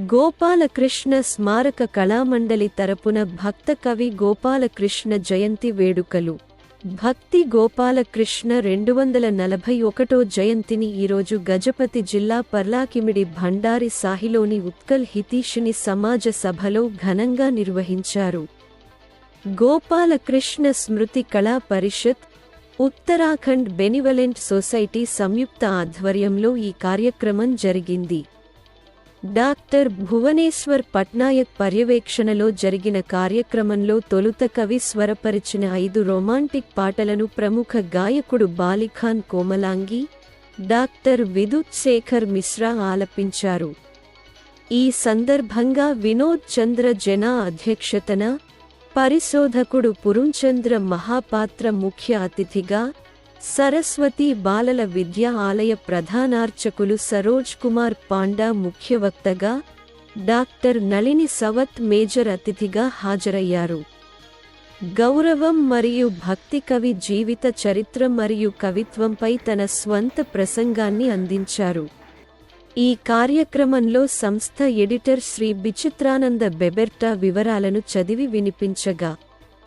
గోపాలకృష్ణ స్మారక కళామండలి తరపున భక్త కవి గోపాలకృష్ణ జయంతి వేడుకలు. భక్తి గోపాలకృష్ణ రెండు వందల నలభై ఒకటో జయంతిని ఈరోజు గజపతి జిల్లా పర్లాకిమిడి భండారి సాహిలోని ఉత్కల్ హితీషిని సమాజ సభలో ఘనంగా నిర్వహించారు. గోపాలకృష్ణ స్మృతి కళా పరిషత్ ఉత్తరాఖండ్ బెనివలెంట్ సొసైటీ సంయుక్త ఆధ్వర్యంలో ఈ కార్యక్రమం జరిగింది. డాక్టర్ భువనేశ్వర్ పట్నాయక్ పర్యవేక్షణలో జరిగిన కార్యక్రమంలో తొలుత కవి స్వరపరిచిన ఐదు రొమాంటిక్ పాటలను ప్రముఖ గాయకుడు బాలిఖాన్ కోమలాంగి డాక్టర్ విదుత్ శేఖర్ మిశ్రా ఆలపించారు. ఈ సందర్భంగా వినోద్ చంద్ర జనా అధ్యక్షతన పరిశోధకుడు పురుంచంద్ర మహాపాత్ర ముఖ్య అతిథిగా సరస్వతి బాలల విద్యా ఆలయ ప్రధానార్చకులు సరోజ్ కుమార్ పాండా ముఖ్య వక్తగా డాక్టర్ నళిని సవత్ మేజర్ అతిథిగా హాజరయ్యారు. గౌరవం మరియు భక్తి కవి జీవిత చరిత్ర మరియు కవిత్వంపై తన స్వంత ప్రసంగాన్ని అందించారు. ఈ కార్యక్రమంలో సంస్థ ఎడిటర్ శ్రీ బిచిత్రానంద బెబెర్టా వివరాలను చదివి వినిపించగా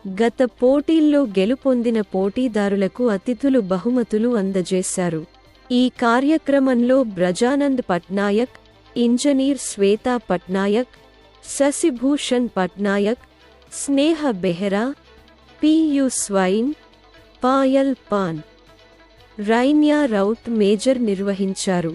గత పోటీల్లో గెలుపొందిన పోటీదారులకు అతిథులు బహుమతులు అందజేశారు. ఈ కార్యక్రమంలో Brajanand Patnaik engineer Shweta Patnaik Shashibhushan Patnaik Sneha Behera Piyu Swain Payal pan రైన్యా Rout major నిర్వహించారు.